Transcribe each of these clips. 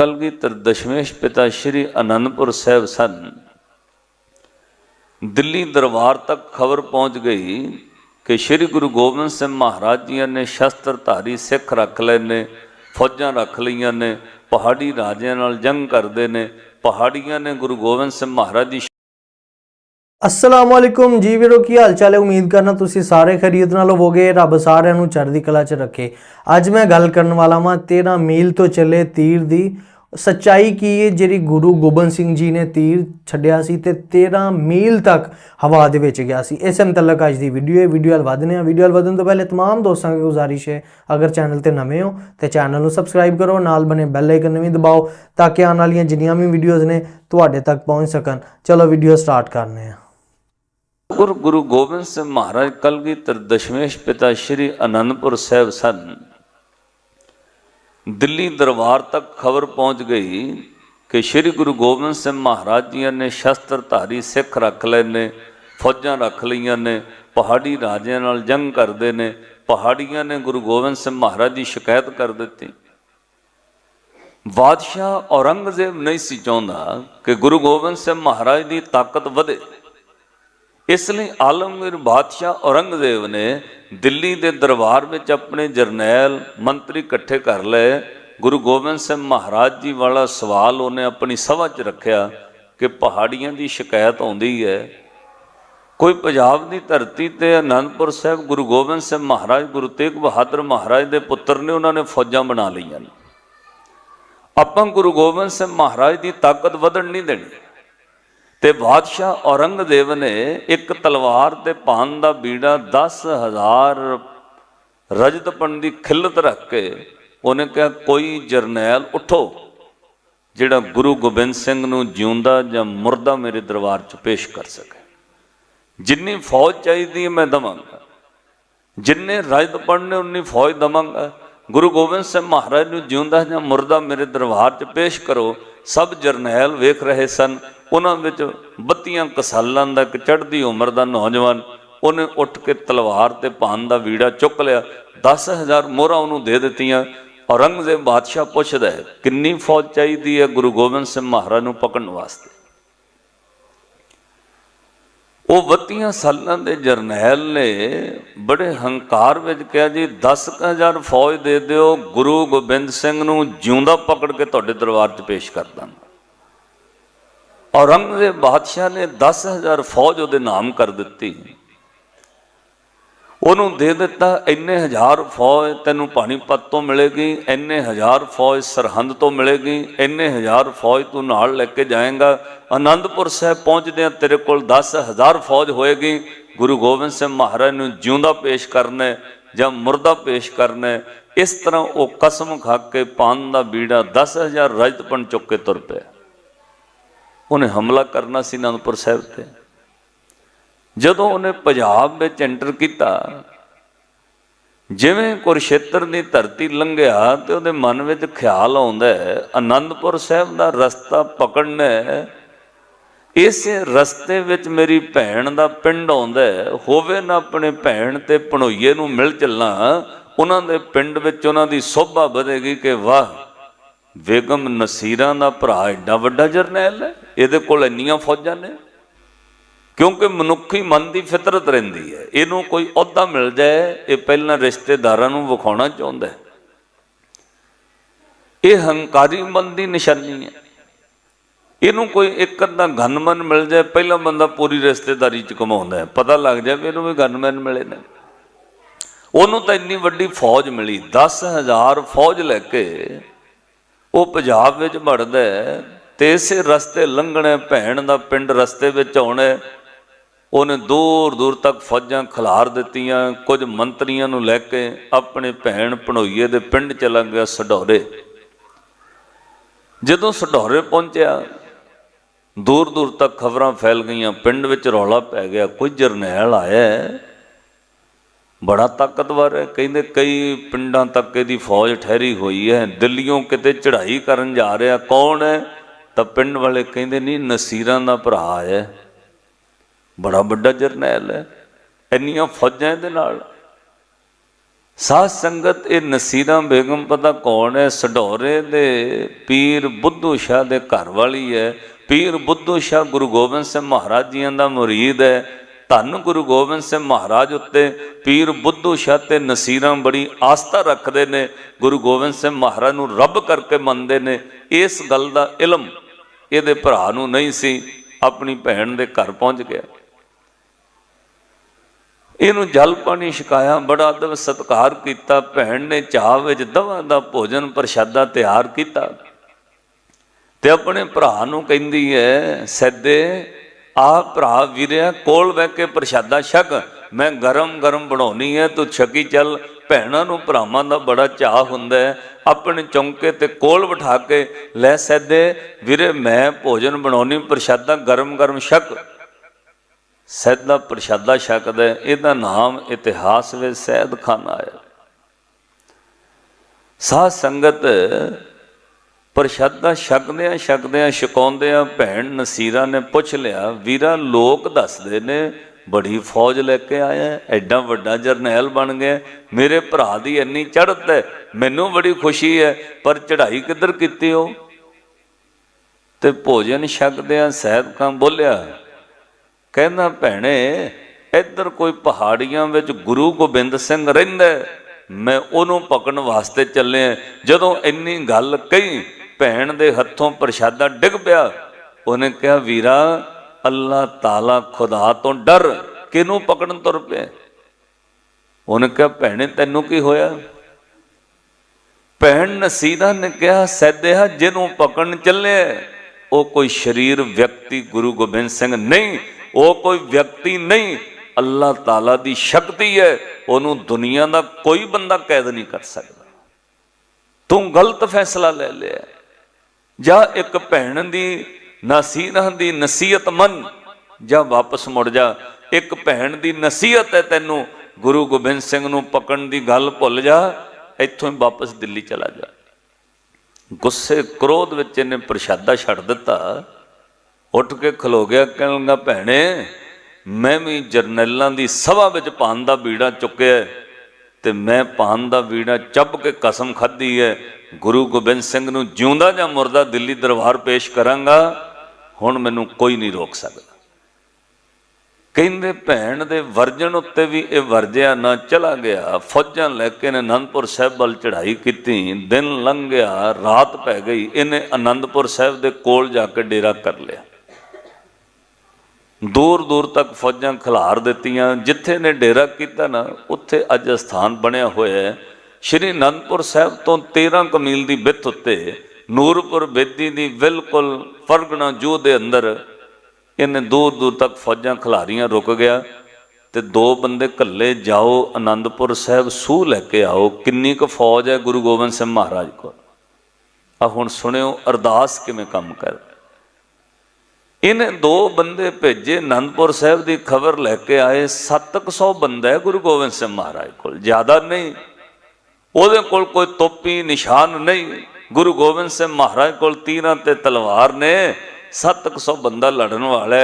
ਕਲਗੀਧਰ ਦਸ਼ਮੇਸ਼ ਪਿਤਾ ਸ਼੍ਰੀ ਅਨੰਦਪੁਰ ਸਾਹਿਬ ਸਨ। ਦਿੱਲੀ ਦਰਬਾਰ ਤੱਕ ਖਬਰ ਪਹੁੰਚ ਗਈ ਕਿ ਸ਼੍ਰੀ ਗੁਰੂ ਗੋਬਿੰਦ ਸਿੰਘ ਮਹਾਰਾਜ ਜੀ ਨੇ ਸ਼ਸਤਰਧਾਰੀ ਸਿੱਖ ਰੱਖ ਲਏ ਨੇ, ਫੌਜਾਂ ਰੱਖ ਲਈਆਂ ਨੇ, ਪਹਾੜੀ ਰਾਜਿਆਂ ਨਾਲ ਜੰਗ ਕਰਦੇ ਨੇ, ਪਹਾੜੀਆਂ ਨੇ ਗੁਰੂ ਗੋਬਿੰਦ ਸਿੰਘ ਮਹਾਰਾਜ ਦੀ ਅਸਲਾਮ ਵਾਲੇਕੁਮ ਜੀ ਵੀਰੋ, ਕੀ ਹਾਲ ਚਾਲ ਹੈ? ਉਮੀਦ ਕਰਨਾ ਤੁਸੀਂ ਸਾਰੇ ਖਰੀਦ ਨਾਲ ਹੋਵੋਗੇ, ਰੱਬ ਸਾਰਿਆਂ ਨੂੰ ਚੜ੍ਹਦੀ ਕਲਾ 'ਚ ਰੱਖੇ। ਅੱਜ ਮੈਂ ਗੱਲ ਕਰਨ ਵਾਲਾ ਹਾਂ 13 ਮੀਲ ਤੋਂ ਚੱਲੇ ਤੀਰ ਦੀ ਸੱਚਾਈ ਕੀ ਹੈ ਜਿਹੜੀ ਗੁਰੂ ਗੋਬਿੰਦ ਸਿੰਘ ਜੀ ਨੇ ਤੀਰ ਛੱਡਿਆ ਸੀ ਤੇ 13 ਮੀਲ ਤੱਕ ਹਵਾ ਦੇ ਵਿੱਚ ਗਿਆ ਸੀ ਇਸ ਮੁਤਲਕ ਅੱਜ ਦੀ ਵੀਡੀਓ ਹੈ ਵੀਡੀਓ ਵੱਲ ਵਧਨੇ ਆ ਵੀਡੀਓ ਵੱਲ ਵਧਣ ਤੋਂ ਪਹਿਲੇ तमाम ਦੋਸਤਾਂ ਨੂੰ ਗੁਜ਼ਾਰਿਸ਼ ਹੈ ਅਗਰ ਚੈਨਲ ਤੇ ਨਵੇਂ ਹੋ ਤੇ ਚੈਨਲ ਨੂੰ ਸਬਸਕ੍ਰਾਈਬ ਕਰੋ ਨਾਲ ਬਨੇ ਬੈਲ ਆਈਕਨ ਵੀ ਦਬਾਓ ਤਾਂ ਕਿ ਆਉਣ ਵਾਲੀਆਂ ਜਿੰਨੀਆਂ ਵੀ ਵੀਡੀਓਜ਼ ਨੇ ਤੁਹਾਡੇ ਤੱਕ ਪਹੁੰਚ ਸਕਣ ਚਲੋ ਵੀਡੀਓ ਸਟਾਰਟ ਕਰਨੇ ਆ ਗੁਰ ਗੁਰੂ ਗੋਬਿੰਦ ਸਿੰਘ ਮਹਾਰਾਜ ਕਲਗੀਧਰ ਦਸ਼ਮੇਸ਼ ਪਿਤਾ ਸ਼੍ਰੀ ਅਨੰਦਪੁਰ ਸਾਹਿਬ ਸਨ ਦਿੱਲੀ ਦਰਬਾਰ ਤੱਕ ਖਬਰ ਪਹੁੰਚ ਗਈ ਕਿ ਸ਼੍ਰੀ ਗੁਰੂ ਗੋਬਿੰਦ ਸਿੰਘ ਮਹਾਰਾਜ ਜੀ ਨੇ ਸ਼ਸਤਰਧਾਰੀ ਸਿੱਖ ਰੱਖ ਲਏ ਨੇ, ਫੌਜਾਂ ਰੱਖ ਲਈਆਂ ਨੇ, ਪਹਾੜੀ ਰਾਜਿਆਂ ਨਾਲ ਜੰਗ ਕਰਦੇ ਨੇ, ਪਹਾੜੀਆਂ ਨੇ ਗੁਰੂ ਗੋਬਿੰਦ ਸਿੰਘ ਮਹਾਰਾਜ ਦੀ ਸ਼ਿਕਾਇਤ ਕਰ ਦਿੱਤੀ। ਬਾਦਸ਼ਾਹ ਔਰੰਗਜ਼ੇਬ ਨਹੀਂ ਸੀ ਚਾਹੁੰਦਾ ਕਿ ਗੁਰੂ ਗੋਬਿੰਦ ਸਿੰਘ ਮਹਾਰਾਜ ਦੀ ਤਾਕਤ ਵਧੇ। ਇਸ ਲਈ ਆਲਮਗੀਰ ਬਾਦਸ਼ਾਹ ਔਰੰਗਜ਼ੇਬ ਨੇ ਦਿੱਲੀ ਦੇ ਦਰਬਾਰ ਵਿੱਚ ਆਪਣੇ ਜਰਨੈਲ ਮੰਤਰੀ ਇਕੱਠੇ ਕਰ ਲਏ। ਗੁਰੂ ਗੋਬਿੰਦ ਸਿੰਘ ਮਹਾਰਾਜ ਜੀ ਵਾਲਾ ਸਵਾਲ ਉਹਨੇ ਆਪਣੀ ਸਭਾ 'ਚ ਰੱਖਿਆ ਕਿ ਪਹਾੜੀਆਂ ਦੀ ਸ਼ਿਕਾਇਤ ਆਉਂਦੀ ਹੈ। ਕੋਈ ਪੰਜਾਬ ਦੀ ਧਰਤੀ ਤੇ ਅਨੰਦਪੁਰ ਸਾਹਿਬ ਗੁਰੂ ਗੋਬਿੰਦ ਸਿੰਘ ਮਹਾਰਾਜ, ਗੁਰੂ ਤੇਗ ਬਹਾਦਰ ਮਹਾਰਾਜ ਦੇ ਪੁੱਤਰ ਨੇ ਉਹਨਾਂ ਨੇ ਫੌਜਾਂ ਬਣਾ ਲਈਆਂ ਨੇ। ਆਪਾਂ ਗੁਰੂ ਗੋਬਿੰਦ ਸਿੰਘ ਮਹਾਰਾਜ ਦੀ ਤਾਕਤ ਵਧਣ ਨਹੀਂ ਦੇਣੀ। ਤੇ ਬਾਦਸ਼ਾਹ ਔਰੰਗਜ਼ੇਬ ਨੇ ਇੱਕ ਤਲਵਾਰ ਤੇ ਪਾਨ ਦਾ ਬੀੜਾ 10000 ਰਜਤਪਣ ਦੀ ਖਿੱਲਤ ਰੱਖ ਕੇ ਉਹਨੇ ਕਿਹਾ, ਕੋਈ ਜਰਨੈਲ ਉਠੋ, ਜਿਹੜਾ ਗੁਰੂ ਗੋਬਿੰਦ ਸਿੰਘ ਨੂੰ ਜਿਉਂਦਾ ਜਾਂ ਮੁਰਦਾ ਮੇਰੇ ਦਰਬਾਰ 'ਚ ਪੇਸ਼ ਕਰ ਸਕੇ। ਜਿੰਨੀ ਫੌਜ ਚਾਹੀਦੀ ਹੈ ਮੈਂ ਦਵਾਂਗਾ। ਜਿੰਨੇ ਰਜਤਪਣ ਨੇ ਉਨੀ ਫੌਜ ਦਵਾਂਗਾ। ਗੁਰੂ ਗੋਬਿੰਦ ਸਿੰਘ ਮਹਾਰਾਜ ਨੂੰ ਜਿਉਂਦਾ ਜਾਂ ਮੁਰਦਾ ਮੇਰੇ ਦਰਬਾਰ 'ਚ ਪੇਸ਼ ਕਰੋ, ਸਭ ਜਰਨੈਲ ਵੇਖ ਰਹੇ ਸਨ। ਉਹਨਾਂ ਵਿੱਚ ਬੱਤੀਆਂ ਕਸਾਲਾਂ ਦਾ ਇੱਕ ਚੜ੍ਹਦੀ ਉਮਰ ਦਾ ਨੌਜਵਾਨ, ਉਹਨੇ ਉੱਠ ਕੇ ਤਲਵਾਰ ਤੇ ਭਾਨ ਦਾ ਵੀੜਾ ਚੁੱਕ ਲਿਆ 10000 ਮੋਹਰਾਂ ਉਹਨੂੰ ਦੇ ਦਿੱਤੀਆਂ। ਔਰੰਗਜ਼ੇਬ ਬਾਦਸ਼ਾਹ ਪੁੱਛਦਾ ਹੈ, ਕਿੰਨੀ ਫੌਜ ਚਾਹੀਦੀ ਹੈ ਗੁਰੂ ਗੋਬਿੰਦ ਸਿੰਘ ਮਹਾਰਾਜ ਨੂੰ ਪਕੜਨ ਵਾਸਤੇ? ਉਹ 32 ਸਾਲਾਂ ਦੇ ਜਰਨੈਲ ਨੇ ਬੜੇ ਹੰਕਾਰ ਵਿੱਚ ਕਿਹਾ, ਜੀ 10000 ਫੌਜ ਦੇ ਦਿਓ, ਗੁਰੂ ਗੋਬਿੰਦ ਸਿੰਘ ਨੂੰ ਜਿਉਂਦਾ ਪਕੜ ਕੇ ਤੁਹਾਡੇ ਦਰਬਾਰ 'ਚ ਪੇਸ਼ ਕਰ ਦਾਂਗਾ। ਔਰੰਗਜ਼ੇਬ ਬਾਦਸ਼ਾਹ ਨੇ 10000 ਫੌਜ ਉਹਦੇ ਨਾਮ ਕਰ ਦਿੱਤੀ। ਉਹਨੂੰ ਦੇ ਦਿੱਤਾ, ਇੰਨੇ ਹਜ਼ਾਰ ਫੌਜ ਤੈਨੂੰ ਪਾਣੀਪਤ ਤੋਂ ਮਿਲੇਗੀ, ਇੰਨੇ ਹਜ਼ਾਰ ਫੌਜ ਸਰਹੰਦ ਤੋਂ ਮਿਲੇਗੀ, ਇੰਨੇ ਹਜ਼ਾਰ ਫੌਜ ਤੂੰ ਨਾਲ ਲੈ ਕੇ ਜਾਏਗਾ। ਆਨੰਦਪੁਰ ਸਾਹਿਬ ਪਹੁੰਚਦਿਆਂ ਤੇਰੇ ਕੋਲ 10000 ਫੌਜ ਹੋਏਗੀ। ਗੁਰੂ ਗੋਬਿੰਦ ਸਿੰਘ ਮਹਾਰਾਜ ਨੂੰ ਜਿਉਂਦਾ ਪੇਸ਼ ਕਰਨਾ ਜਾਂ ਮੁਰਦਾ ਪੇਸ਼ ਕਰਨਾ ਇਸ ਤਰ੍ਹਾਂ ਉਹ ਕਸਮ ਖਾ ਕੇ ਪਾਨ ਦਾ ਬੀੜਾ 10000 ਰਜਤਪਣ ਚੁੱਕ ਕੇ ਤੁਰ ਪਿਆ। ਉਹਨੇ ਹਮਲਾ ਕਰਨਾ ਸੀ ਅਨੰਦਪੁਰ ਸਾਹਿਬ ਤੇ। ਜਦੋਂ ਉਹਨੇ ਪੰਜਾਬ ਵਿੱਚ ਐਂਟਰ ਕੀਤਾ, ਜਿਵੇਂ ਕੁਰਸ਼ੇਤਰ ਦੀ ਧਰਤੀ ਲੰਘਿਆ ਤੇ ਉਹਦੇ ਮਨ ਵਿੱਚ ਖਿਆਲ ਆਉਂਦਾ ਹੈ ਆਨੰਦਪੁਰ ਸਾਹਿਬ ਦਾ ਰਸਤਾ ਪਕੜਨਾ ਹੈ, ਇਸੇ ਰਸਤੇ ਵਿੱਚ ਮੇਰੀ ਭੈਣ ਦਾ ਪਿੰਡ ਆਉਂਦਾ ਹੋਵੇ ਨਾ ਆਪਣੇ ਭੈਣ ਤੇ ਭਣੋਈਏ ਨੂੰ ਮਿਲ ਚੱਲਾਂ, ਉਹਨਾਂ ਦੇ ਪਿੰਡ ਵਿੱਚ ਉਹਨਾਂ ਦੀ ਸੋਭਾ ਵਧੇਗੀ ਕਿ ਵਾਹ। ਬੇਗਮ ਨਸੀਰਾਂ ਦਾ ਭਰਾ ਏਡਾ ਵੱਡਾ ਜਰਨੈਲ ਹੈ, ਇਹਦੇ ਕੋਲ ਇੰਨੀਆਂ ਫੌਜਾਂ ਨੇ। ਕਿਉਂਕਿ ਮਨੁੱਖੀ ਮਨ ਦੀ ਫਿਤਰਤ ਰਹਿੰਦੀ ਹੈ, ਇਹਨੂੰ ਕੋਈ ਅਹੁਦਾ ਮਿਲ ਜਾਏ, ਇਹ ਪਹਿਲਾਂ ਰਿਸ਼ਤੇਦਾਰਾਂ ਨੂੰ ਵਿਖਾਉਣਾ ਚਾਹੁੰਦਾ ਹੈ। ਇਹ ਹੰਕਾਰੀ ਮਨ ਦੀ ਨਿਸ਼ਾਨੀ ਹੈ। ਇਹਨੂੰ ਕੋਈ ਇੱਕ ਅੱਧਾ ਗਨਮਨ ਮਿਲ ਜਾਏ, ਪਹਿਲਾ ਬੰਦਾ ਪੂਰੀ ਰਿਸ਼ਤੇਦਾਰੀ ਚ ਕਮਾਉਂਦਾ ਹੈ। ਪਤਾ ਲੱਗ ਜਾਵੇ ਇਹਨੂੰ ਵੀ ਗਨਮੈਨ ਮਿਲੇ ਨੇ। ਉਹਨੂੰ ਤਾਂ ਇੰਨੀ ਵੱਡੀ ਫੌਜ ਮਿਲੀ 10000 ਫੌਜ ਲੈ ਕੇ ਉਹ ਪੰਜਾਬ ਵਿੱਚ ਮੜਦਾ ਹੈ ਤੇ ਇਸੇ ਰਸਤੇ ਲੰਘਣਾ, ਭੈਣ ਦਾ ਪਿੰਡ ਰਸਤੇ ਵਿੱਚ ਆਉਣਾ ਉਹਨੇ ਦੂਰ ਦੂਰ ਤੱਕ ਫੌਜਾਂ ਖਿਲਾਰ ਦਿੱਤੀਆਂ, ਕੁਝ ਮੰਤਰੀਆਂ ਨੂੰ ਲੈ ਕੇ ਆਪਣੇ ਭੈਣ ਭਣੋਈਏ ਦੇ ਪਿੰਡ ਚਲਾ ਗਿਆ ਸਡੌਰੇ ਜਦੋਂ ਸਡੌਰੇ ਪਹੁੰਚਿਆ, ਦੂਰ ਦੂਰ ਤੱਕ ਖਬਰਾਂ ਫੈਲ ਗਈਆਂ, ਪਿੰਡ ਵਿੱਚ ਰੌਲਾ ਪੈ ਗਿਆ, ਕੋਈ ਜਰਨੈਲ ਆਇਆ ਬੜਾ ਤਾਕਤਵਰ ਹੈ। ਕਹਿੰਦੇ ਕਈ ਪਿੰਡਾਂ ਤੱਕ ਇਹਦੀ ਫੌਜ ਠਹਿਰੀ ਹੋਈ ਹੈ। ਦਿੱਲੀੋਂ ਕਿਤੇ ਚੜ੍ਹਾਈ ਕਰਨ ਜਾ ਰਿਹਾ। ਕੌਣ ਹੈ? ਤਾਂ ਪਿੰਡ ਵਾਲੇ ਕਹਿੰਦੇ, ਨਹੀਂ, ਨਸੀਰਾਂ ਦਾ ਭਰਾ ਹੈ। ਬੜਾ ਵੱਡਾ ਜਰਨੈਲ ਹੈ। ਇੰਨੀਆਂ ਫੌਜਾਂ ਇਹਦੇ ਨਾਲ। ਸਾਧ ਸੰਗਤ, ਇਹ ਨਸੀਰਾਂ ਬੇਗਮ ਪਤਾ ਕੌਣ ਹੈ? ਸਡੋਰੇ ਦੇ ਪੀਰ ਬੁੱਧੂ ਸ਼ਾਹ ਦੇ ਘਰ ਵਾਲੀ ਹੈ। ਪੀਰ ਬੁੱਧੂ ਸ਼ਾਹ ਗੁਰੂ ਗੋਬਿੰਦ ਸਿੰਘ ਮਹਾਰਾਜ ਜੀਆਂ ਦਾ ਮੁਰੀਦ ਹੈ। ਧੰਨ ਗੁਰੂ ਗੋਬਿੰਦ ਸਿੰਘ ਮਹਾਰਾਜ ਉੱਤੇ ਪੀਰ ਬੁੱਧੂ ਸ਼ਾਹ ਤੇ ਨਸੀਰਾਂ ਬੜੀ ਆਸਥਾ ਰੱਖਦੇ ਨੇ, ਗੁਰੂ ਗੋਬਿੰਦ ਸਿੰਘ ਮਹਾਰਾਜ ਨੂੰ ਰੱਬ ਕਰਕੇ ਮੰਨਦੇ ਨੇ, ਇਸ ਗੱਲ ਦਾ ਇਲਮ ਇਹਦੇ ਭਰਾ ਨੂੰ ਨਹੀਂ ਸੀ, ਆਪਣੀ ਭੈਣ ਦੇ ਘਰ ਪਹੁੰਚ ਗਿਆ। ਇਹਨੂੰ ਜਲ ਪਾਣੀ ਛਕਾਇਆ, ਬੜਾ ਅਦਬ ਸਤਿਕਾਰ ਕੀਤਾ, ਭੈਣ ਨੇ ਚਾਹ ਵਿੱਚ ਦਵਾ ਦਾ ਭੋਜਨ ਪ੍ਰਸ਼ਾਦਾ ਤਿਆਰ ਕੀਤਾ। ਤੇ ਆਪਣੇ ਭਰਾ ਨੂੰ ਕਹਿੰਦੀ ਹੈ, ਸੱਦੇ ਆ ਭਰਾ ਵੀਰਿਆ ਕੋਲ ਬਹਿ ਕੇ ਪ੍ਰਸ਼ਾਦਾ ਛਕ। ਮੈਂ ਗਰਮ ਗਰਮ ਬਣਾਉਣੀ ਹੈ, ਤੂੰ ਛਕੀ ਚੱਲ। ਭੈਣਾਂ ਨੂੰ ਭਰਾਵਾਂ ਦਾ ਬੜਾ ਚਾਹ ਹੁੰਦਾ ਹੈ। ਆਪਣੇ ਚੌਂਕੇ ਤੇ ਕੋਲ ਬਿਠਾ ਕੇ ਲੈ ਸੱਦੇ। ਵੀਰੇ, ਮੈਂ ਭੋਜਨ ਬਣਾਉਣੀ, ਪ੍ਰਸ਼ਾਦਾ ਗਰਮ ਗਰਮ ਛਕ। ਸੈਦ ਪ੍ਰਸ਼ਾਦਾ ਛਕਦਾ ਇਹਦਾ ਨਾਮ ਇਤਿਹਾਸ ਵਿੱਚ ਸੈਦ ਖਾਨ ਆਇਆ ਸਾਧ ਸੰਗਤ ਪ੍ਰਸ਼ਾਦਾ ਛਕਦਿਆਂ ਛਕਦਿਆਂ ਛਕਾਉਂਦਿਆਂ ਭੈਣ ਨਸੀਰਾ ਨੇ ਪੁੱਛ ਲਿਆ, ਵੀਰਾ ਲੋਕ ਦੱਸਦੇ ਨੇ, ਬੜੀ ਫੌਜ ਲੈ ਕੇ ਆਇਆ, ਐਡਾ ਵੱਡਾ ਜਰਨੈਲ ਬਣ ਗਿਆ, ਮੇਰੇ ਭਰਾ ਦੀ ਇੰਨੀ ਚੜ੍ਹਤ ਹੈ, ਮੈਨੂੰ ਬੜੀ ਖੁਸ਼ੀ ਹੈ, ਪਰ ਚੜ੍ਹਾਈ ਕਿੱਧਰ ਕੀਤੀ ਹੋ ਤੇ ਭੋਜਨ ਛਕਦਿਆਂ ਸੈਦ ਖਾਂ ਬੋਲਿਆ, ਕਹਿੰਦਾ ਭੈਣੇ, ਇੱਧਰ ਕੋਈ ਪਹਾੜੀਆਂ ਵਿੱਚ ਗੁਰੂ ਗੋਬਿੰਦ ਸਿੰਘ ਰਹਿੰਦਾ ਮੈਂ ਉਹਨੂੰ ਪਕੜਨ ਵਾਸਤੇ ਚੱਲਿਆ, ਜਦੋਂ ਇੰਨੀ ਗੱਲ ਕਹੀ ਭੈਣ ਦੇ ਹੱਥੋਂ ਪ੍ਰਸ਼ਾਦਾ ਡਿੱਗ ਪਿਆ। ਉਹਨੇ ਕਿਹਾ, ਵੀਰਾ, ਅੱਲਾਹ ਤਾਲਾ ਖੁਦਾ ਤੋਂ ਡਰ, ਕਿਹਨੂੰ ਪਕੜਨ ਤੁਰ ਪਿਆ? ਉਹਨੇ ਕਿਹਾ, ਭੈਣੇ, ਤੈਨੂੰ ਕੀ ਹੋਇਆ? ਭੈਣ ਨਸੀਦਾ ਨੇ ਕਿਹਾ, ਸੈਦਿਆ, ਜਿਹਨੂੰ ਪਕੜਨ ਚੱਲਿਆ ਉਹ ਕੋਈ ਸ਼ਰੀਰ ਵਿਅਕਤੀ ਗੁਰੂ ਗੋਬਿੰਦ ਸਿੰਘ ਨਹੀਂ, ਉਹ ਕੋਈ ਵਿਅਕਤੀ ਨਹੀਂ। ਅੱਲਾਹ ਤਾਲਾ ਦੀ ਸ਼ਕਤੀ ਹੈ, ਉਹਨੂੰ ਦੁਨੀਆ ਦਾ ਕੋਈ ਬੰਦਾ ਕੈਦ ਨਹੀਂ ਕਰ ਸਕਦਾ। ਤੂੰ ਗਲਤ ਫੈਸਲਾ ਲੈ ਲਿਆ। ਜਾਂ ਇੱਕ ਭੈਣ ਦੀ ਨਸੀਹਤ ਦੀ ਨਸੀਹਤ ਮੰਨ ਜਾਂ ਵਾਪਸ ਮੁੜ ਜਾ, ਇੱਕ ਭੈਣ ਦੀ ਨਸੀਹਤ ਹੈ ਤੈਨੂੰ, ਗੁਰੂ ਗੋਬਿੰਦ ਸਿੰਘ ਨੂੰ ਪਕੜਨ ਦੀ ਗੱਲ ਭੁੱਲ ਜਾ, ਇੱਥੋਂ ਹੀ ਵਾਪਸ ਦਿੱਲੀ ਚਲਾ ਜਾ। ਗੁੱਸੇ ਕ੍ਰੋਧ ਵਿੱਚ ਇਹਨੇ ਪ੍ਰਸ਼ਾਦਾ ਛੱਡ ਦਿੱਤਾ। ਉੱਠ ਕੇ ਖਲੋ ਗਿਆ ਕਹਿਣ ਲੱਗਾ ਭੈਣੇ, ਮੈਂ ਵੀ ਜਰਨੈਲਾਂ ਦੀ ਸਭਾ ਵਿੱਚ ਪਾਨ ਦਾ ਬੀੜਾ ਚੁੱਕਿਆ ਤੇ ਮੈਂ ਪਾਨ ਦਾ ਬੀੜਾ ਚੱਬ ਕੇ ਕਸਮ ਖਾਧੀ ਹੈ। ਗੁਰੂ ਗੋਬਿੰਦ ਸਿੰਘ ਨੂੰ ਜਿਉਂਦਾ ਜਾਂ ਮੁਰਦਾ ਦਿੱਲੀ ਦਰਬਾਰ ਪੇਸ਼ ਕਰਾਂਗਾ, ਹੁਣ ਮੈਨੂੰ ਕੋਈ ਨਹੀਂ ਰੋਕ ਸਕਦਾ। ਕਹਿੰਦੇ ਭੈਣ ਦੇ ਵਰਜਨ ਉੱਤੇ ਵੀ ਇਹ ਵਰਜਿਆ ਨਾ ਚਲਾ ਗਿਆ, ਫੌਜਾਂ ਲੈ ਕੇ ਇਹਨੇ ਅਨੰਦਪੁਰ ਸਾਹਿਬ ਵੱਲ ਚੜ੍ਹਾਈ ਕੀਤੀ, ਦਿਨ ਲੰਘ ਗਿਆ ਰਾਤ ਪੈ ਗਈ, ਇਹਨੇ ਅਨੰਦਪੁਰ ਸਾਹਿਬ ਦੇ ਕੋਲ ਜਾ ਕੇ ਡੇਰਾ ਕਰ ਲਿਆ। ਦੂਰ ਦੂਰ ਤੱਕ ਫੌਜਾਂ ਖਿਲਾਰ ਦਿੱਤੀਆਂ, ਜਿੱਥੇ ਨੇ ਡੇਰਾ ਕੀਤਾ ਨਾ, ਉੱਥੇ ਅੱਜ ਸਥਾਨ ਬਣਿਆ ਹੋਇਆ ਹੈ। ਸ਼੍ਰੀ ਅਨੰਦਪੁਰ ਸਾਹਿਬ ਤੋਂ 13 ਕਮੀਲ ਦੀ ਵਿੱਥ ਉੱਤੇ ਨੂਰਪੁਰ ਬੇਦੀ ਦੀ ਬਿਲਕੁਲ ਫਰਗਣਾ ਜੂ ਦੇ ਅੰਦਰ ਇਹਨੇ ਦੂਰ ਦੂਰ ਤੱਕ ਫੌਜਾਂ ਖਿਲਾਰੀਆਂ ਰੁਕ ਗਿਆ ਤੇ ਦੋ ਬੰਦੇ ਕੱਲੇ ਜਾਓ ਆਨੰਦਪੁਰ ਸਾਹਿਬ, ਸੂਹ ਲੈ ਕੇ ਆਓ। ਕਿੰਨੀ ਕੁ ਫੌਜ ਹੈ ਗੁਰੂ ਗੋਬਿੰਦ ਸਿੰਘ ਮਹਾਰਾਜ ਕੋਲ। ਆ ਹੁਣ ਸੁਣਿਓ ਅਰਦਾਸ ਕਿਵੇਂ ਕੰਮ ਕਰ। ਇਹਨੇ ਦੋ ਬੰਦੇ ਭੇਜੇ ਆਨੰਦਪੁਰ ਸਾਹਿਬ ਦੀ ਖਬਰ ਲੈ ਕੇ ਆਏ। 700 ਬੰਦਾ ਹੈ ਗੁਰੂ ਗੋਬਿੰਦ ਸਿੰਘ ਮਹਾਰਾਜ ਕੋਲ, ਜ਼ਿਆਦਾ ਨਹੀਂ। ਉਹਦੇ ਕੋਲ ਕੋਈ ਤੋਪੀ, ਨਿਸ਼ਾਨ ਨਹੀਂ। ਗੁਰੂ ਗੋਬਿੰਦ ਸਿੰਘ ਮਹਾਰਾਜ ਕੋਲ ਤੀਰਾਂ ਤੇ ਤਲਵਾਰ ਨੇ। 700 ਬੰਦਾ ਲੜਨ ਵਾਲਾ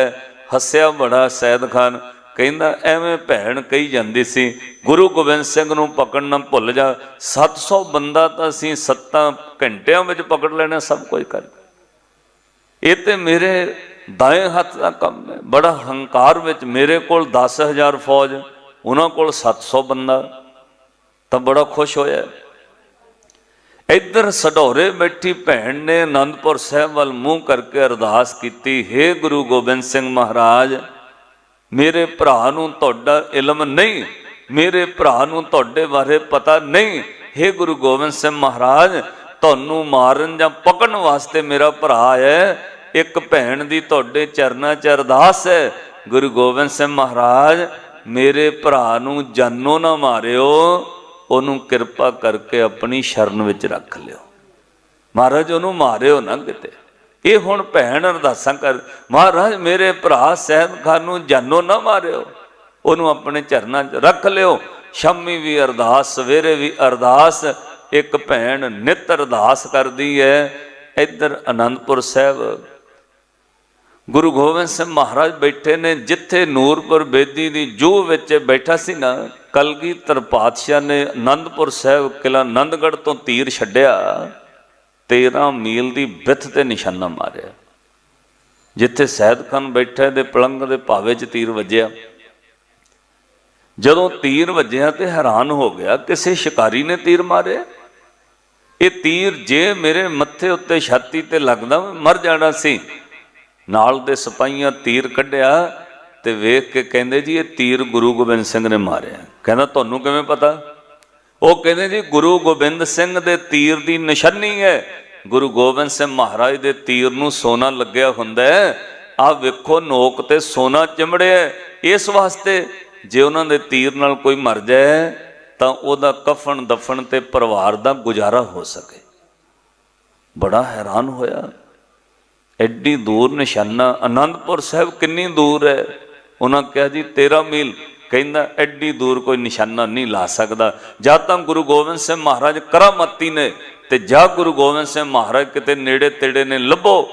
ਹੱਸਿਆ ਬੜਾ ਸੈਦ ਖਾਨ। ਕਹਿੰਦਾ, ਐਵੇਂ ਭੈਣ ਕਹੀ ਜਾਂਦੀ ਸੀ, ਗੁਰੂ ਗੋਬਿੰਦ ਸਿੰਘ ਨੂੰ ਪਕੜਨਾ ਭੁੱਲ ਜਾ। 700 ਬੰਦਾ ਤਾਂ ਅਸੀਂ 7 ਘੰਟਿਆਂ ਵਿੱਚ ਪਕੜ ਲੈਣਾ, ਸਭ ਕੁਝ ਕਰ ਇਹ ਤੇ ਮੇਰੇ ਦਾਏ ਹੱਥ ਦਾ ਕੰਮ ਹੈ। ਬੜਾ ਹੰਕਾਰ ਵਿੱਚ ਮੇਰੇ ਕੋਲ 10000 ਫੌਜ, ਉਹਨਾਂ ਕੋਲ 700 ਬੰਦਾ। ਤਾਂ ਬੜਾ ਖੁਸ਼ ਹੋਇਆ। ਇੱਧਰ ਸਡੋਰੇ ਬੈਠੀ ਭੈਣ ਨੇ ਆਨੰਦਪੁਰ ਸਾਹਿਬ ਵੱਲ ਮੂੰਹ ਕਰਕੇ ਅਰਦਾਸ ਕੀਤੀ हे ਗੁਰੂ ਗੋਬਿੰਦ ਸਿੰਘ ਮਹਾਰਾਜ, ਮੇਰੇ ਭਰਾ ਨੂੰ ਤੁਹਾਡਾ ਇਲਮ ਨਹੀਂ, ਮੇਰੇ ਭਰਾ ਨੂੰ ਤੁਹਾਡੇ ਬਾਰੇ ਪਤਾ ਨਹੀਂ। हे ਗੁਰੂ ਗੋਬਿੰਦ ਸਿੰਘ ਮਹਾਰਾਜ, ਤੁਹਾਨੂੰ ਮਾਰਨ ਜਾਂ ਪਕੜਨ ਵਾਸਤੇ ਮੇਰਾ ਭਰਾ ਹੈ। ਇੱਕ ਭੈਣ ਦੀ ਤੁਹਾਡੇ ਚਰਨਾਂ 'ਚ ਅਰਦਾਸ ਹੈ। ਗੁਰੂ ਗੋਬਿੰਦ ਸਿੰਘ ਮਹਾਰਾਜ, ਮੇਰੇ ਭਰਾ ਨੂੰ ਜਾਨੋਂ ਨਾ ਮਾਰਿਓ। ਉਹਨੂੰ ਕਿਰਪਾ ਕਰਕੇ ਆਪਣੀ ਸ਼ਰਨ ਵਿੱਚ ਰੱਖ ਲਿਓ। ਮਹਾਰਾਜ, ਉਹਨੂੰ ਮਾਰਿਓ ਨਾ ਕਿਤੇ। ਇਹ ਹੁਣ ਭੈਣ ਅਰਦਾਸਾਂ ਕਰ ਮਹਾਰਾਜ, ਮੇਰੇ ਭਰਾ ਸਹਿਬ ਖਾਨ ਨੂੰ ਜਾਨੋ ਨਾ ਮਾਰਿਓ। ਉਹਨੂੰ ਆਪਣੇ ਚਰਨਾਂ 'ਚ ਰੱਖ ਲਿਓ। ਸ਼ਾਮੀ ਵੀ ਅਰਦਾਸ, ਸਵੇਰੇ ਵੀ ਅਰਦਾਸ। ਇੱਕ ਭੈਣ ਨਿਤ ਅਰਦਾਸ ਕਰਦੀ ਹੈ। ਇੱਧਰ ਆਨੰਦਪੁਰ ਸਾਹਿਬ ਗੁਰੂ ਗੋਬਿੰਦ ਸਿੰਘ ਮਹਾਰਾਜ ਬੈਠੇ ਨੇ, ਜਿੱਥੇ ਨੂਰਪੁਰ ਬੇਦੀ ਦੀ ਜੂਹ ਵਿੱਚ ਬੈਠਾ ਸੀ ਨਾ, ਕਲਗੀਧਰ ਪਾਤਸ਼ਾਹ ਨੇ ਆਨੰਦਪੁਰ ਸਾਹਿਬ ਕਿਲਾ ਆਨੰਦਗੜ੍ਹ ਤੋਂ ਤੀਰ ਛੱਡਿਆ 13 ਮੀਲ ਦੀ ਵਿੱਥ ਤੇ ਨਿਸ਼ਾਨਾ ਮਾਰਿਆ। ਜਿੱਥੇ ਸੈਦ ਖਾਨ ਬੈਠਾ ਦੇ ਪਲੰਗ ਦੇ ਭਾਵੇ 'ਚ ਤੀਰ ਵੱਜਿਆ। ਜਦੋਂ ਤੀਰ ਵੱਜਿਆ ਤੇ ਹੈਰਾਨ ਹੋ ਗਿਆ, ਕਿਸੇ ਸ਼ਿਕਾਰੀ ਨੇ ਤੀਰ ਮਾਰਿਆ? ਇਹ ਤੀਰ ਜੇ ਮੇਰੇ ਮੱਥੇ ਉੱਤੇ ਛਾਤੀ ਤੇ ਲੱਗਦਾ ਮਰ ਜਾਣਾ ਸੀ। ਨਾਲ ਦੇ ਸਿਪਾਹੀਆਂ ਤੀਰ ਕੱਢਿਆ ਤੇ ਵੇਖ ਕੇ ਕਹਿੰਦੇ ਜੀ, ਇਹ ਤੀਰ ਗੁਰੂ ਗੋਬਿੰਦ ਸਿੰਘ ਨੇ ਮਾਰਿਆ। ਕਹਿੰਦਾ, ਤੁਹਾਨੂੰ ਕਿਵੇਂ ਪਤਾ? ਉਹ ਕਹਿੰਦੇ ਜੀ, ਗੁਰੂ ਗੋਬਿੰਦ ਸਿੰਘ ਦੇ ਤੀਰ ਦੀ ਨਿਸ਼ਾਨੀ ਹੈ। ਗੁਰੂ ਗੋਬਿੰਦ ਸਿੰਘ ਮਹਾਰਾਜ ਦੇ ਤੀਰ ਨੂੰ ਸੋਨਾ ਲੱਗਿਆ ਹੁੰਦਾ ਹੈ। ਆ ਵੇਖੋ, ਨੋਕ ਤੇ ਸੋਨਾ ਚਿਮੜਿਆ ਇਸ ਵਾਸਤੇ ਜੇ ਉਹਨਾਂ ਦੇ ਤੀਰ ਨਾਲ ਕੋਈ ਮਰ ਜਾਏ, ਤਾਂ ਉਹਦਾ ਕਫਨ ਦਫਨ ਤੇ ਪਰਿਵਾਰ ਦਾ ਗੁਜ਼ਾਰਾ ਹੋ ਸਕੇ। ਬੜਾ ਹੈਰਾਨ ਹੋਇਆ। ਐਡੀ ਦੂਰ ਨਿਸ਼ਾਨਾ ਆਨੰਦਪੁਰ ਸਾਹਿਬ ਕਿੰਨੀ ਦੂਰ ਹੈ? ਉਹਨਾਂ ਕਿਹਾ ਜੀ 13 ਮੀਲ। ਕਹਿੰਦਾ, ਐਡੀ ਦੂਰ ਕੋਈ ਨਿਸ਼ਾਨਾ ਨਹੀਂ ਲਾ ਸਕਦਾ। ਜਾਂ ਤਾਂ ਗੁਰੂ ਗੋਬਿੰਦ ਸਿੰਘ ਮਹਾਰਾਜ ਕਰਾਮਤੀ ਨੇ ਤੇ ਜਾਂ ਗੁਰੂ ਗੋਬਿੰਦ ਸਿੰਘ ਮਹਾਰਾਜ ਕਿਤੇ ਨੇੜੇ ਤੇੜੇ ਨੇ ਲੱਭੋ।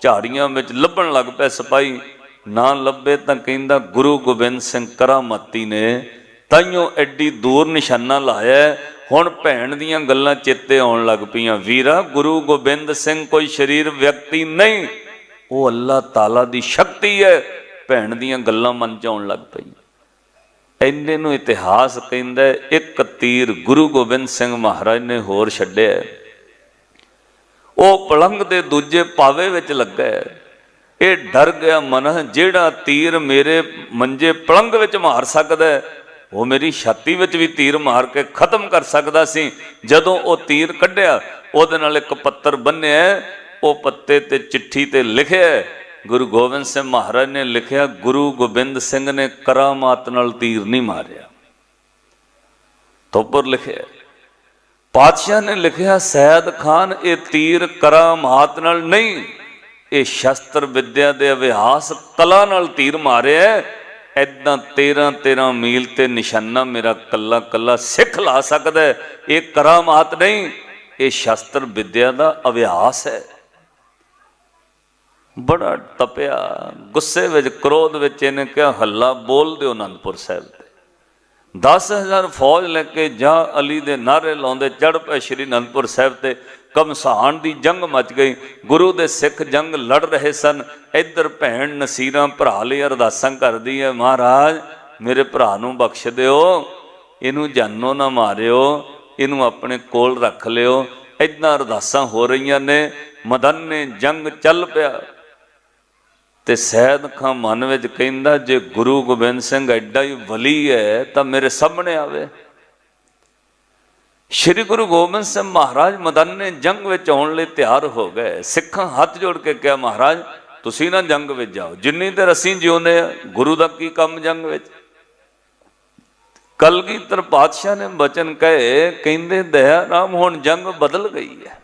ਝਾੜੀਆਂ ਵਿੱਚ ਲੱਭਣ ਲੱਗ ਪਏ ਸਿਪਾਹੀ। ਨਾ ਲੱਭੇ ਤਾਂ ਕਹਿੰਦਾ, ਗੁਰੂ ਗੋਬਿੰਦ ਸਿੰਘ ਕਰਾਮਤੀ ਨੇ। ਤਾਈਓ ਐਡੀ ਦੂਰ ਨਿਸ਼ਾਨਾ ਲਾਇਆ ਹੁਣ ਭੈਣ ਦੀਆਂ ਗੱਲਾਂ ਚੇਤੇ ਆਉਣ ਲੱਗ ਪਈਆਂ। ਵੀਰਾ, ਗੁਰੂ ਗੋਬਿੰਦ ਸਿੰਘ ਕੋਈ ਸਰੀਰ ਵਿਅਕਤੀ ਨਹੀਂ। ਉਹ ਅੱਲਾਹ ਤਾਲਾ ਦੀ ਸ਼ਕਤੀ ਹੈ। ਭੈਣ ਦੀਆਂ ਗੱਲਾਂ ਮਨ ਚ ਆਉਣ ਲੱਗ ਪਈਆਂ। ਇੰਨੇ ਨੂੰ ਇਤਿਹਾਸ ਕਹਿੰਦਾ ਇੱਕ ਤੀਰ ਗੁਰੂ ਗੋਬਿੰਦ ਸਿੰਘ ਮਹਾਰਾਜ ਨੇ ਹੋਰ ਛੱਡਿਆ ਉਹ ਪਲੰਗ ਦੇ ਦੂਜੇ ਪਾਵੇ ਵਿੱਚ ਲੱਗਾ ਹੈ। ਇਹ ਡਰ ਗਿਆ ਮਨ ਜਿਹੜਾ ਤੀਰ ਮੇਰੇ ਮੰਜੇ ਪਲੰਗ ਵਿੱਚ ਮਾਰ ਸਕਦਾ ਉਹ ਮੇਰੀ ਛਾਤੀ ਵਿੱਚ ਵੀ ਤੀਰ ਮਾਰ ਕੇ ਖਤਮ ਕਰ ਸਕਦਾ ਸੀ। ਜਦੋਂ ਉਹ ਤੀਰ ਕੱਢਿਆ, ਉਹਦੇ ਨਾਲ ਇੱਕ ਪੱਤਰ ਬੰਨਿਆ, ਉਹ ਪੱਤੇ ਤੇ ਚਿੱਠੀ ਤੇ ਲਿਖਿਆ, ਗੁਰੂ ਗੋਬਿੰਦ ਸਿੰਘ ਮਹਾਰਾਜ ਨੇ ਲਿਖਿਆ, ਗੁਰੂ ਗੋਬਿੰਦ ਸਿੰਘ ਨੇ ਕਰਾਮਾਤ ਨਾਲ ਤੀਰ ਨਹੀਂ ਮਾਰਿਆ। ਤੋਂ ਲਿਖਿਆ, ਪਾਤਸ਼ਾਹ ਨੇ ਲਿਖਿਆ, ਸੈਦ ਖਾਨ, ਇਹ ਤੀਰ ਕਰਾਮਾਤ ਨਾਲ ਨਹੀਂ, ਇਹ ਸ਼ਸਤਰ ਵਿਦਿਆ ਦੇ ਅਭਿਆਸ ਕਲਾ ਨਾਲ ਤੀਰ ਮਾਰਿਆ ਐਦਾਂ 13 13 ਮੀਲ ਤੇ ਨਿਸ਼ਾਨਾ ਮੇਰਾ ਕੱਲਾ ਕੱਲਾ ਸਿੱਖ ਲਾ ਸਕਦਾ ਇਹ ਕਰਾਮਾਤ ਨਹੀਂ, ਇਹ ਸ਼ਸਤਰ ਵਿਦਿਆ ਦਾ ਅਭਿਆਸ ਹੈ। ਬੜਾ ਤਪਿਆ ਗੁੱਸੇ ਵਿੱਚ, ਕ੍ਰੋਧ ਵਿੱਚ ਇਹਨੇ ਕਿਹਾ, ਹੱਲਾ ਬੋਲ ਦਿਓ ਅਨੰਦਪੁਰ ਸਾਹਿਬ 10000 ਫੌਜ ਲੈ ਕੇ ਜਾ ਅਲੀ ਦੇ ਨਾਰੇ ਲਾਉਂਦੇ ਚੜ ਪਏ ਸ਼੍ਰੀ ਅਨੰਦਪੁਰ ਸਾਹਿਬ ਤੇ ਕਮਸਾਨ ਦੀ ਜੰਗ ਮਚ ਗਈ। ਗੁਰੂ ਦੇ ਸਿੱਖ ਜੰਗ ਲੜ ਰਹੇ ਸਨ। ਇੱਧਰ ਭੈਣ ਨਸੀਰਾਂ ਭਰਾ ਲਈ ਅਰਦਾਸਾਂ ਕਰਦੀ ਹੈ, ਮਹਾਰਾਜ, ਮੇਰੇ ਭਰਾ ਨੂੰ ਬਖਸ਼ ਦਿਓ। ਇਹਨੂੰ ਜਾਨੋਂ ਨਾ ਮਾਰਿਓ। ਇਹਨੂੰ ਆਪਣੇ ਕੋਲ ਰੱਖ ਲਿਓ। ਇਦਾਂ ਅਰਦਾਸਾਂ ਹੋ ਰਹੀਆਂ ਨੇ। ਮਦਨ ਨੇ ਜੰਗ ਚੱਲ ਪਿਆ। ਤੇ ਸਹਿਦ ਖਾਂ ਮਨ ਵਿੱਚ ਕਹਿੰਦਾ, ਜੇ ਗੁਰੂ ਗੋਬਿੰਦ ਸਿੰਘ ਐਡਾ ਹੀ ਵਲੀ ਹੈ, ਤਾਂ ਮੇਰੇ ਸਾਹਮਣੇ ਆਵੇ। ਸ਼੍ਰੀ ਗੁਰੂ ਗੋਬਿੰਦ ਸਿੰਘ ਮਹਾਰਾਜ ਮਦਨ ਨੇ ਜੰਗ ਵਿੱਚ ਆਉਣ ਲਈ ਤਿਆਰ ਹੋ ਗਏ। ਸਿੱਖਾਂ ਹੱਥ ਜੋੜ ਕੇ ਕਿਹਾ, ਮਹਾਰਾਜ, ਤੁਸੀਂ ਨਾ ਜੰਗ ਵਿੱਚ ਜਾਓ। ਜਿੰਨੀ ਦੇਰ ਅਸੀਂ ਜਿਉਂਦੇ ਆ ਗੁਰੂ ਦਾ ਕੀ ਕੰਮ ਜੰਗ ਵਿੱਚ? ਕਲਗੀਧਰ ਪਾਤਸ਼ਾਹ ਨੇ ਬਚਨ ਕਹੇ, ਕਹਿੰਦੇ, ਦਇਆ ਰਾਮ, ਹੁਣ ਜੰਗ ਬਦਲ ਗਈ ਹੈ।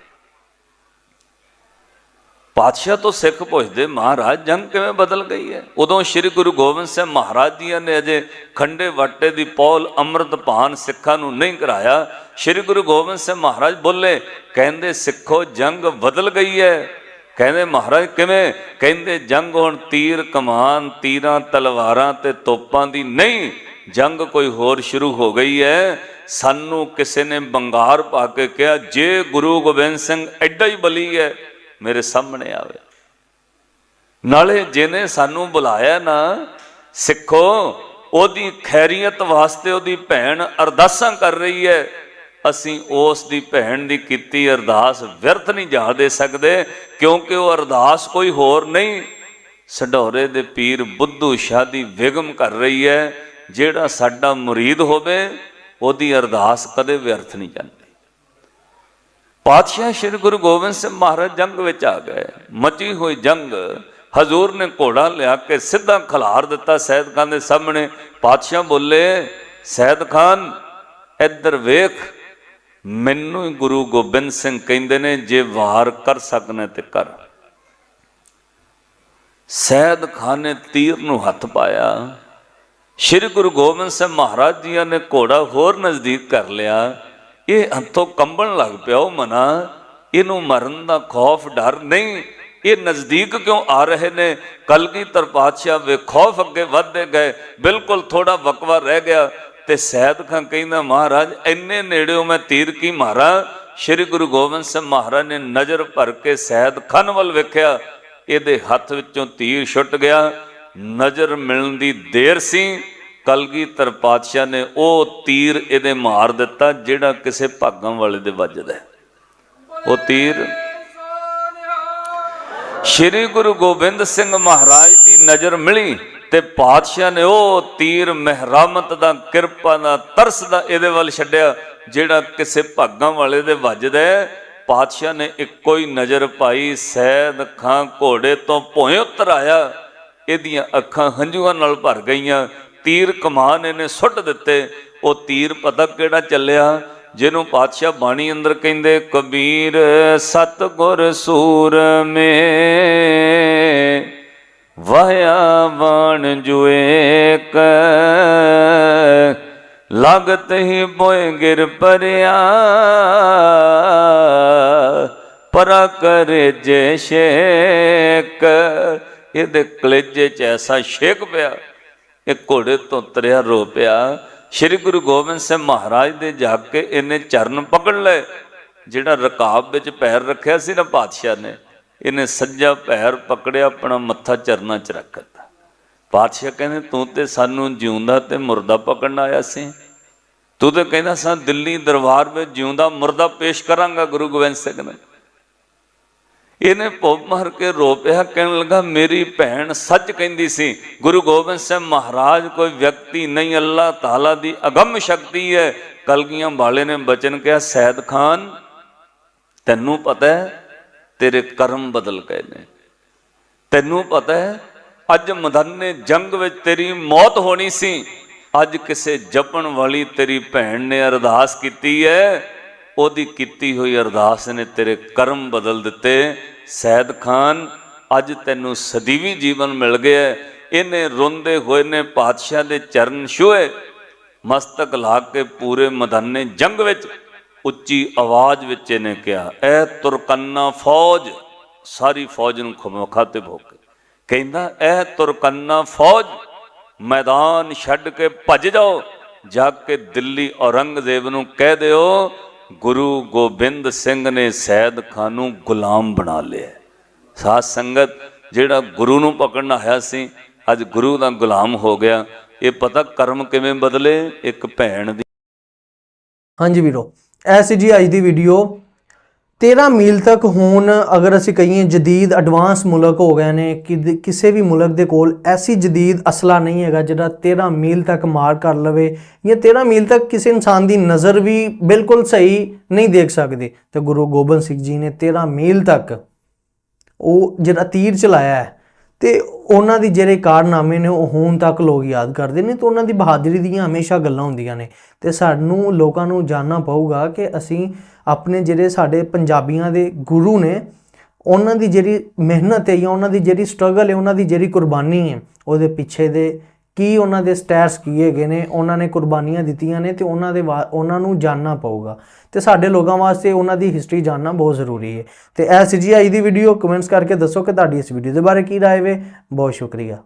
ਪਾਤਸ਼ਾਹ ਤੋਂ ਸਿੱਖ ਪੁੱਛਦੇ, ਮਹਾਰਾਜ, ਜੰਗ ਕਿਵੇਂ ਬਦਲ ਗਈ ਹੈ? ਉਦੋਂ ਸ੍ਰੀ ਗੁਰੂ ਗੋਬਿੰਦ ਸਿੰਘ ਮਹਾਰਾਜ ਜੀਆਂ ਨੇ ਅਜੇ ਖੰਡੇ ਵਾਟੇ ਦੀ ਪੌਲ ਅੰਮ੍ਰਿਤਪਾਨ ਸਿੱਖਾਂ ਨੂੰ ਨਹੀਂ ਕਰਾਇਆ। ਸ੍ਰੀ ਗੁਰੂ ਗੋਬਿੰਦ ਸਿੰਘ ਮਹਾਰਾਜ ਬੋਲੇ, ਕਹਿੰਦੇ, ਸਿੱਖੋ, ਜੰਗ ਬਦਲ ਗਈ ਹੈ। ਕਹਿੰਦੇ, ਮਹਾਰਾਜ, ਕਿਵੇਂ? ਕਹਿੰਦੇ, ਜੰਗ ਹੁਣ ਤੀਰ ਕਮਾਨ, ਤੀਰਾਂ ਤਲਵਾਰਾਂ ਤੇ ਤੋਪਾਂ ਦੀ ਨਹੀਂ, ਜੰਗ ਕੋਈ ਹੋਰ ਸ਼ੁਰੂ ਹੋ ਗਈ ਹੈ। ਸਾਨੂੰ ਕਿਸੇ ਨੇ ਬੰਗਾਰ ਪਾ ਕੇ ਕਿਹਾ, ਜੇ ਗੁਰੂ ਗੋਬਿੰਦ ਸਿੰਘ ਐਡਾ ਹੀ ਬਲੀ ਹੈ ਮੇਰੇ ਸਾਹਮਣੇ ਆਵੇ। ਨਾਲੇ ਜਿਹਨੇ ਸਾਨੂੰ ਬੁਲਾਇਆ ਨਾ, ਸਿੱਖੋ, ਉਹਦੀ ਖੈਰੀਅਤ ਵਾਸਤੇ ਉਹਦੀ ਭੈਣ ਅਰਦਾਸਾਂ ਕਰ ਰਹੀ ਹੈ। ਅਸੀਂ ਉਸ ਦੀ ਭੈਣ ਦੀ ਕੀਤੀ ਅਰਦਾਸ ਵਿਅਰਥ ਨਹੀਂ ਜਾ ਦੇ ਸਕਦੇ, ਕਿਉਂਕਿ ਉਹ ਅਰਦਾਸ ਕੋਈ ਹੋਰ ਨਹੀਂ। ਸਢੌਰੇ ਦੇ ਪੀਰ ਬੁੱਧੂ ਸ਼ਾਹ ਦੀ ਬੇਗਮ ਕਰ ਰਹੀ ਹੈ, ਜਿਹੜਾ ਸਾਡਾ ਮੁਰੀਦ ਹੋਵੇ, ਉਹਦੀ ਅਰਦਾਸ ਕਦੇ ਵਿਅਰਥ ਨਹੀਂ ਜਾਂਦੀ ਪਾਤਸ਼ਾਹ ਸ੍ਰੀ ਗੁਰੂ ਗੋਬਿੰਦ ਸਿੰਘ ਮਹਾਰਾਜ ਜੰਗ ਵਿੱਚ ਆ ਗਏ। ਮਚੀ ਹੋਈ ਜੰਗ, ਹਜ਼ੂਰ ਨੇ ਘੋੜਾ ਲਿਆ ਕੇ ਸਿੱਧਾ ਖਲਾਰ ਦਿੱਤਾ ਸੈਦ ਖਾਨ ਦੇ ਸਾਹਮਣੇ। ਪਾਤਸ਼ਾਹ ਬੋਲੇ, ਸੈਦ ਖਾਨ, ਇੱਧਰ ਵੇਖ, ਮੈਨੂੰ ਹੀ ਗੁਰੂ ਗੋਬਿੰਦ ਸਿੰਘ ਕਹਿੰਦੇ ਨੇ, ਜੇ ਵਾਰ ਕਰ ਸਕਨੇ ਤੇ ਕਰ। ਸੈਦ ਖਾਨ ਨੇ ਤੀਰ ਨੂੰ ਹੱਥ ਪਾਇਆ। ਸ਼੍ਰੀ ਗੁਰੂ ਗੋਬਿੰਦ ਸਿੰਘ ਮਹਾਰਾਜ ਜੀਆਂ ਨੇ ਘੋੜਾ ਹੋਰ ਨਜ਼ਦੀਕ ਕਰ ਲਿਆ। ਇਹ ਹੱਥੋਂ ਕੰਬਣ ਲੱਗ ਪਿਆ ਉਹ ਮਨਾ। ਇਹਨੂੰ ਮਰਨ ਦਾ ਖੌਫ, ਡਰ ਨਹੀਂ। ਇਹ ਨਜ਼ਦੀਕ ਕਿਉਂ ਆ ਰਹੇ ਨੇ? ਕਲਗੀਧਰ ਪਾਤਸ਼ਾਹ ਵੇ ਖੌਫ ਅੱਗੇ ਵੱਧਦੇ ਗਏ। ਬਿਲਕੁਲ ਥੋੜਾ ਵਕਵਾ ਰਹਿ ਗਿਆ। ਤੇ ਸੈਦ ਖਾਂ ਕਹਿੰਦਾ, ਮਹਾਰਾਜ, ਇੰਨੇ ਨੇੜਿਓਂ ਮੈਂ ਤੀਰ ਕੀ ਮਾਰਾਂ? ਸ੍ਰੀ ਗੁਰੂ ਗੋਬਿੰਦ ਸਿੰਘ ਮਹਾਰਾਜ ਨੇ ਨਜ਼ਰ ਭਰ ਕੇ ਸੈਦ ਖਾਨ ਵੱਲ ਵੇਖਿਆ। ਇਹਦੇ ਹੱਥ ਵਿੱਚੋਂ ਤੀਰ ਛੁੱਟ ਗਿਆ। ਨਜ਼ਰ ਮਿਲਣ ਦੀ ਦੇਰ ਸੀ। ਕਲਗੀਧਰ ਪਾਤਸ਼ਾਹ ਨੇ ਉਹ ਤੀਰ ਇਹਦੇ ਮਾਰ ਦਿੱਤਾ, ਜਿਹੜਾ ਕਿਸੇ ਭਾਗਾਂ ਵਾਲੇ ਦੇ ਵੱਜਦਾ ਉਹ ਤੀਰ ਸ਼੍ਰੀ ਗੁਰੂ ਗੋਬਿੰਦ ਸਿੰਘ ਮਹਾਰਾਜ ਦੀ ਨਜ਼ਰ ਮਿਲੀ ਤੇ ਪਾਤਸ਼ਾਹ ਨੇ ਉਹ ਤੀਰ ਮਹਿਰਾਮਤ ਦਾ, ਕਿਰਪਾ ਦਾ, ਤਰਸ ਦਾ ਇਹਦੇ ਵੱਲ ਛੱਡਿਆ, ਜਿਹੜਾ ਕਿਸੇ ਭਾਗਾਂ ਵਾਲੇ ਦੇ ਵੱਜਦਾ ਪਾਤਸ਼ਾਹ ਨੇ ਇੱਕੋ ਹੀ ਨਜ਼ਰ ਪਾਈ, ਸੈਦ ਖਾਂ ਘੋੜੇ ਤੋਂ ਭੋਏ ਉਤਰ ਆਇਆ। ਇਹਦੀਆਂ ਅੱਖਾਂ ਹੰਝੂਆਂ ਨਾਲ ਭਰ ਗਈਆਂ। ਤੀਰ ਕਮਾਨ ਇਹਨੇ ਸੁੱਟ ਦਿੱਤੇ। ਉਹ ਤੀਰ ਪਤਾ ਕਿਹੜਾ ਚੱਲਿਆ? ਜਿਹਨੂੰ ਪਾਤਸ਼ਾਹ ਬਾਣੀ ਅੰਦਰ ਕਹਿੰਦੇ, ਕਬੀਰ ਸਤਗੁਰ ਸੂਰ ਮੇ, ਵਾਹਿਆ ਬਾਣ ਜੁਏਕ ਕ ਲਗਤ ਹੀ ਬੋਏ ਗਿਰ ਪਰਿਆ, ਪਰਾ ਕਰੇ ਜੇ ਸ਼ੇਕ ਇਹਦੇ ਕਲੇਜੇ ਚ ਐਸਾ ਸ਼ੇਕ ਪਿਆ। ਇਹ ਘੋੜੇ ਤੋਂ ਤਰਿਆ ਰੋ ਪਿਆ ਸ੍ਰੀ ਗੁਰੂ ਗੋਬਿੰਦ ਸਿੰਘ ਮਹਾਰਾਜ ਦੇ ਜਾ ਕੇ ਇਹਨੇ ਚਰਨ ਪਕੜ ਲਏ। ਜਿਹੜਾ ਰਕਾਬ ਵਿੱਚ ਪੈਰ ਰੱਖਿਆ ਸੀ ਨਾ ਪਾਤਸ਼ਾਹ ਨੇ, ਇਹਨੇ ਸੱਜਾ ਪੈਰ ਪਕੜਿਆ, ਆਪਣਾ ਮੱਥਾ ਚਰਨਾਂ 'ਚ ਰੱਖਤਾ ਪਾਤਸ਼ਾਹ ਕਹਿੰਦੇ, ਤੂੰ ਤੇ ਸਾਨੂੰ ਜਿਉਂਦਾ ਤੇ ਮੁਰਦਾ ਪਕੜਨ ਆਇਆ ਸੀ। ਤੂੰ ਤੇ ਕਹਿੰਦਾ ਸਾਂ, ਦਿੱਲੀ ਦਰਬਾਰ ਵਿੱਚ ਜਿਉਂਦਾ ਮੁਰਦਾ ਪੇਸ਼ ਕਰਾਂਗਾ ਗੁਰੂ ਗੋਬਿੰਦ ਸਿੰਘ ਨੇ। ਇਹਨੇ ਭੁੱਬ ਮਾਰ ਕੇ ਰੋ ਪਿਆ, ਕਹਿਣ ਲੱਗਾ, ਮੇਰੀ ਭੈਣ ਸੱਚ ਕਹਿੰਦੀ ਸੀ, ਗੁਰੂ ਗੋਬਿੰਦ ਸਿੰਘ ਮਹਾਰਾਜ ਕੋਈ ਵਿਅਕਤੀ ਨਹੀਂ, ਅੱਲਾਹ ਤਾਲਾ ਦੀ ਅਗੰਮ ਸ਼ਕਤੀ ਹੈ। ਕਲਗੀਆਂ ਵਾਲੇ ਨੇ ਬਚਨ ਕਿਹਾ, ਸੈਦ ਖਾਨ, ਤੈਨੂੰ ਪਤਾ ਹੈ, ਤੇਰੇ ਕਰਮ ਬਦਲ ਗਏ ਨੇ। ਤੈਨੂੰ ਪਤਾ ਹੈ, ਅੱਜ ਮਦਨੇ ਜੰਗ ਵਿੱਚ ਤੇਰੀ ਮੌਤ ਹੋਣੀ ਸੀ। ਅੱਜ ਕਿਸੇ ਜਪਣ ਵਾਲੀ ਤੇਰੀ ਭੈਣ ਨੇ ਅਰਦਾਸ ਕੀਤੀ ਹੈ ਉਹਦੀ ਕੀਤੀ ਹੋਈ ਅਰਦਾਸ ਨੇ ਤੇਰੇ ਕਰਮ ਬਦਲ ਦਿੱਤੇ। ਸੈਦ ਖਾਨ, ਅੱਜ ਤੈਨੂੰ ਸਦੀਵੀ ਜੀਵਨ ਮਿਲ ਗਿਆ ਇਹਨੇ ਰੋਂਦੇ ਹੋਏ ਨੇ ਪਾਤਸ਼ਾਹ ਦੇ ਚਰਨ ਛੂਏ ਮਸਤਕ ਲਾ ਕੇ ਪੂਰੇ ਮਦਨੇ ਜੰਗ ਵਿੱਚ ਉੱਚੀ ਆਵਾਜ਼ ਵਿੱਚ ਇਹਨੇ ਕਿਹਾ, ਐ ਤੁਰਕੰਨਾ ਫੌਜ। ਸਾਰੀ ਫੌਜ ਨੂੰ ਖਮੋਖਾਤੇ ਹੋ ਕੇ ਕਹਿੰਦਾ, ਐ ਤੁਰਕੰਨਾ ਫੌਜ, ਮੈਦਾਨ ਛੱਡ ਕੇ ਭੱਜ ਜਾਓ। ਜਾ ਕੇ ਦਿੱਲੀ ਔਰੰਗਜ਼ੇਬ ਨੂੰ ਕਹਿ ਦਿਓ ਗੁਰੂ ਗੋਬਿੰਦ ਸਿੰਘ ਨੇ ਸੈਦ ਖਾਨ ਨੂੰ ਗੁਲਾਮ ਬਣਾ ਲਿਆ। ਸਾਧ ਸੰਗਤ ਜਿਹੜਾ ਗੁਰੂ ਨੂੰ ਪਕੜਨ ਆਇਆ ਸੀ, ਅੱਜ ਗੁਰੂ ਦਾ ਗੁਲਾਮ ਹੋ ਗਿਆ। ਇਹ ਪਤਾ ਕਰਮ ਕਿਵੇਂ ਬਦਲੇ? ਇੱਕ ਭੈਣ ਦੀ ਹਾਂਜੀ ਵੀਰੋ ਐਸੀ ਜੀ ਅੱਜ ਦੀ ਵੀਡੀਓ 13 ਮੀਲ ਤੱਕ ਹੁਣ ਅਗਰ ਅਸੀਂ ਕਹੀਏ ਜਦੀਦ ਐਡਵਾਂਸ ਮੁਲਕ ਹੋ ਗਏ ਨੇ ਕਿ ਕਿਸੇ ਵੀ ਮੁਲਕ ਦੇ ਕੋਲ ਐਸੀ ਜਦੀਦ ਅਸਲਾ ਨਹੀਂ ਹੈਗਾ ਜਿਹੜਾ 13 ਮੀਲ ਤੱਕ ਮਾਰ ਕਰ ਲਵੇ ਜਾਂ 13 ਮੀਲ ਤੱਕ ਕਿਸੇ ਇਨਸਾਨ ਦੀ ਨਜ਼ਰ ਵੀ ਬਿਲਕੁਲ ਸਹੀ ਨਹੀਂ ਦੇਖ ਸਕਦੇ। ਤੇ ਗੁਰੂ ਗੋਬਿੰਦ ਸਿੰਘ ਜੀ ਨੇ 13 ਮੀਲ ਤੱਕ ਉਹ ਜਿਹੜਾ ਤੀਰ ਚਲਾਇਆ ਹੈ ਤੇ ਉਹਨਾਂ ਦੀ ਜਿਹੜੇ ਕਾਰਨਾਮੇ ਨੇ ਉਹ ਹੁਣ ਤੱਕ ਲੋਕ ਯਾਦ ਕਰਦੇ ਨੇ ਤੇ ਉਹਨਾਂ ਦੀ ਬਹਾਦਰੀ ਦੀਆਂ ਹਮੇਸ਼ਾ ਗੱਲਾਂ ਹੁੰਦੀਆਂ ਨੇ। ਤੇ ਸਾਨੂੰ ਲੋਕਾਂ ਨੂੰ ਜਾਣਨਾ ਪਊਗਾ ਕਿ ਅਸੀਂ ਆਪਣੇ ਜਿਹੜੇ ਸਾਡੇ ਪੰਜਾਬੀਆਂ ਦੇ ਗੁਰੂ ਨੇ, ਉਹਨਾਂ ਦੀ ਜਿਹੜੀ ਮਿਹਨਤ ਹੈ ਜਾਂ ਉਹਨਾਂ ਦੀ ਜਿਹੜੀ ਸਟਰਗਲ ਹੈ, ਉਹਨਾਂ ਦੀ ਜਿਹੜੀ ਕੁਰਬਾਨੀ ਹੈ, ਉਹਦੇ ਪਿੱਛੇ ਦੇ ਕੀ ਉਹਨਾਂ ਦੇ ਸਟੈਟਸ ਕੀ ਹੈਗੇ ਨੇ, ਉਹਨਾਂ ਨੇ ਕੁਰਬਾਨੀਆਂ ਦਿੱਤੀਆਂ ਨੇ ਤੇ ਉਹਨਾਂ ਦੇ ਵਾ- ਉਹਨਾਂ ਨੂੰ ਜਾਨਣਾ ਪਊਗਾ। ਤੇ ਸਾਡੇ ਲੋਕਾਂ ਵਾਸਤੇ ਉਹਨਾਂ ਦੀ ਹਿਸਟਰੀ ਜਾਨਣਾ ਬਹੁਤ ਜ਼ਰੂਰੀ ਹੈ। ਤੇ ਐਸ ਜੀ ਅੱਜ ਦੀ ਵੀਡੀਓ ਕਮੈਂਟਸ ਕਰਕੇ ਦੱਸੋ ਕਿ ਤੁਹਾਡੀ ਇਸ ਵੀਡੀਓ ਦੇ ਬਾਰੇ ਕੀ ਰਾਏ ਵੇ। ਬਹੁਤ ਸ਼ੁਕਰੀਆ।